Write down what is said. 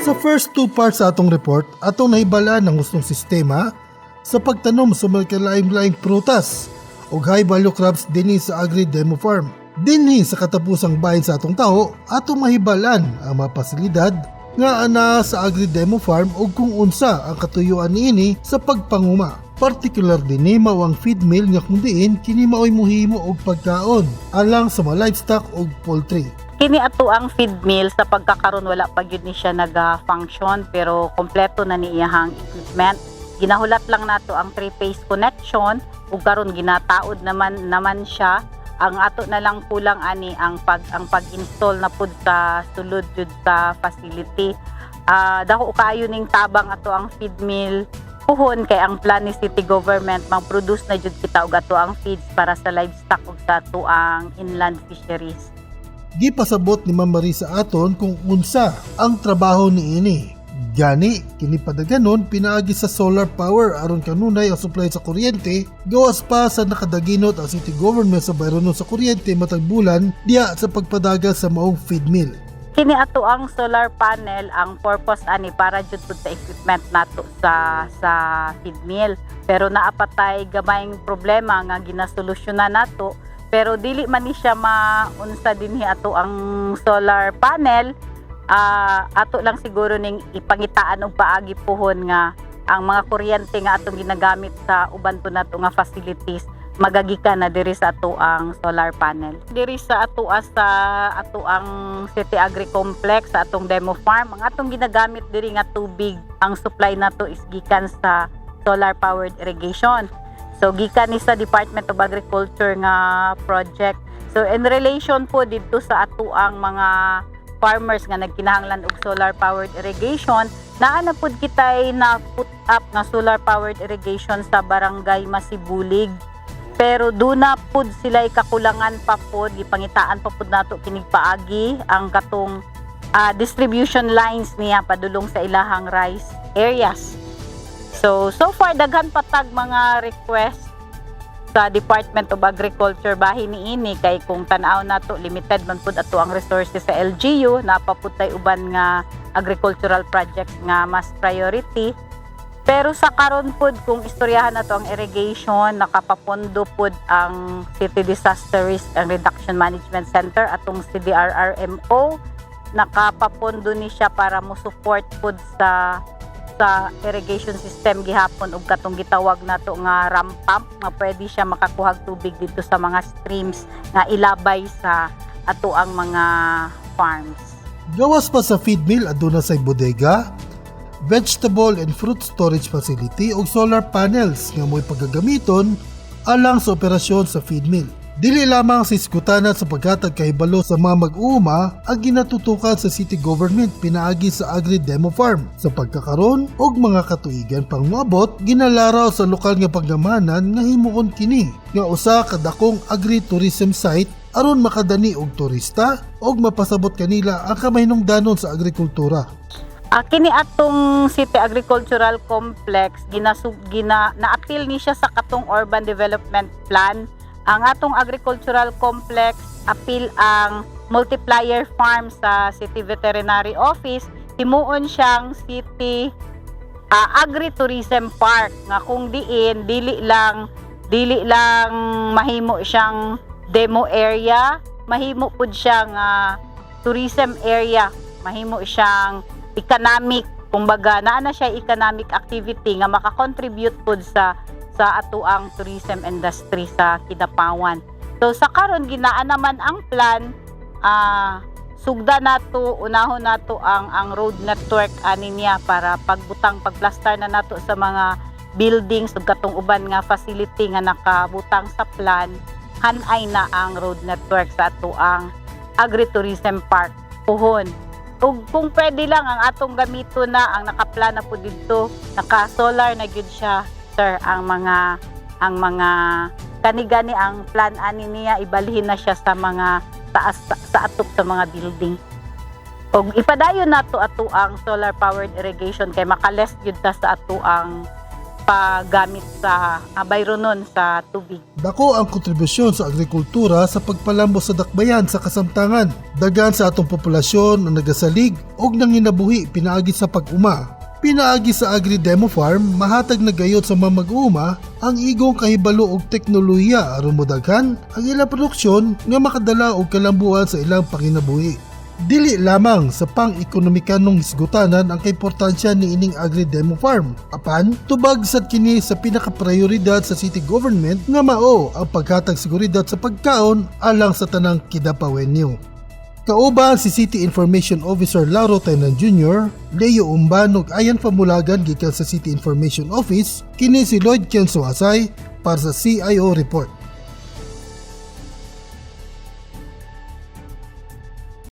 Sa first two parts sa atong report, atong nahibala ng gustong sistema sa pagtanom sa mga kalaing-laing prutas o high value crops dinhi sa Agri Demo Farm. Dinhi sa katapusang bahin sa atong tao, atong mahibalan ang mga pasilidad nga ana sa Agri Demo Farm ug kung unsa ang katuyuan niini sa pagpanguma. Partikular dinhi mao ang feed mill nga kung diin kini mao'y muhimo og pagkaon alang sa mga livestock ug poultry. Kini ato ang feed mill sa pagkakaroon wala pa gyud ni siya naga-function pero kompleto na ni iyahang equipment. Ginahulat lang nato ang three-phase connection ug karon ginataod naman naman siya. Ang ato na lang kulang ani ang pag ang pag-install na pud sa sulod jud sa facility. Ah dako kaayo ning tabang ato ang feed mill puhon kay ang plan ni city government mag-produce na jud kita og ato ang feeds para sa livestock ug sa ato ang inland fisheries. Gipasabot ni Ma'am Marie sa aton kung unsa ang trabaho ni ini. Gani, kini padaganon pinaagi sa solar power aron kanunay ang supply sa kuryente gawas pa sa nakadaginot ang city government sa bayranon sa kuryente matag bulan diya sa pagpadagal sa maong feed mill. Kini ato ang solar panel ang purpose ani para jud pud sa equipment nato sa sa feed mill. Pero naapatay gamayng problema nga ginasolusyonan nato pero dili man ni siya maunsa dinhi ato ang solar panel ah, ato lang siguro ning ipangitaan og paagi puhon nga ang mga kuryente nga atong ginagamit sa uban po nato nga facilities magagikan na diri sa ato ang solar panel. Diri sa ato sa ato ang City Agri Complex sa atong demo farm, ang atong ginagamit diri nga tubig, ang supply nato is gikan sa solar powered irrigation. So gikan ni sa Department of Agriculture nga project. So in relation po dito sa ato ang mga farmers nga nagkinahanglan og solar powered irrigation, naa na kitay na put up nga solar powered irrigation sa barangay Masibulig. Pero duna pud sila kakulangan pa pud gipangitaan pa pud nato kinig paagi ang katong ah, distribution lines niya padulong sa ilahang rice areas. So, so far, daghan patag mga request sa Department of Agriculture bahin ni ini. Kay kung tan-aw nato limited man pud ato ang resources sa LGU napaputay uban nga agricultural project nga mas priority pero sa karon pud kung istoryahan nato ang irrigation nakapapondo pud ang City Disaster Risk and Reduction Management Center atong CDRRMO nakapapondo ni siya para mo support pud sa sa irrigation system gihapon ug katong gitawag nato nga ram pump nga pwede siya makakuha og tubig dito sa mga streams nga ilabay sa ato ang mga farms. Gawas pa sa feed mill aduna say bodega, vegetable and fruit storage facility ug solar panels nga mo'y pagagamiton alang sa operasyon sa feed mill. Dili lamang sa iskutana sa paghatag kahibalo sa mga mag-uuma ang ginatutukan sa city government pinaagi sa Agri Demo Farm. Sa pagkakaroon og mga katuigan pang moabot, ginalaraw sa lokal nga paggamanan nga himuon kini nga usa ka dakong agri-tourism site aron makadani og turista og mapasabot kanila ang kamahinungdanon sa agrikultura. Ah, kini atong City Agricultural Complex ginasug gina naapil ni siya sa katong Urban Development Plan. Ang atong agricultural complex apil ang multiplier farm sa City Veterinary Office. Himuon siyang City ah, Agri-Tourism Park nga kung diin dili lang dili lang mahimo siyang demo area, mahimo pud siyang ah, tourism area, mahimo siyang economic kumbaga naa na siya economic activity nga makakontribute pud sa sa ato ang tourism industry sa Kidapawan. So sa karon ginaa naman ang plan ah sugda nato unahon nato ang ang road network ani niya para pagbutang pagplastar na nato sa mga buildings ug katong uban nga facility nga nakabutang sa plan hanay na ang road network sa ato ang agritourism park puhon ug kung pwede lang ang atong gamito na ang nakaplana po dito naka solar na gyud siya sir ang mga ang mga kanigani ang plan ani niya ibalhin na siya sa mga taas sa, sa atop sa mga building. Og ipadayon nato ato ang solar powered irrigation kay makales gyud ta sa ato ang paggamit sa uh, bayronon sa tubig. Dako ang kontribusyon sa agrikultura sa pagpalambos sa dakbayan sa kasamtangan. Dagan sa atong populasyon ang nagasalig og nanginabuhi pinaagi sa pag-uma. Pinaagi sa Agri Demo Farm, mahatag na gayot sa mga mag-uuma ang igong kahibalo og teknolohiya aron modaghan ang ilang produksyon nga makadala og kalambuan sa ilang panginabuhi. Dili lamang sa pang-ekonomikanong hisgutanan ang kaimportansya ni ining Agri Demo Farm. Apan, tubag sad kini sa pinaka-prioridad sa city government nga mao ang paghatag seguridad sa pagkaon alang sa tanang kidapawenyo. Kauban si City Information Officer Lauro Tainan Jr., Leo Umban ug Ayan Pamulagan gikan sa City Information Office, kini si Lloyd Kenzo Asay para sa CIO Report.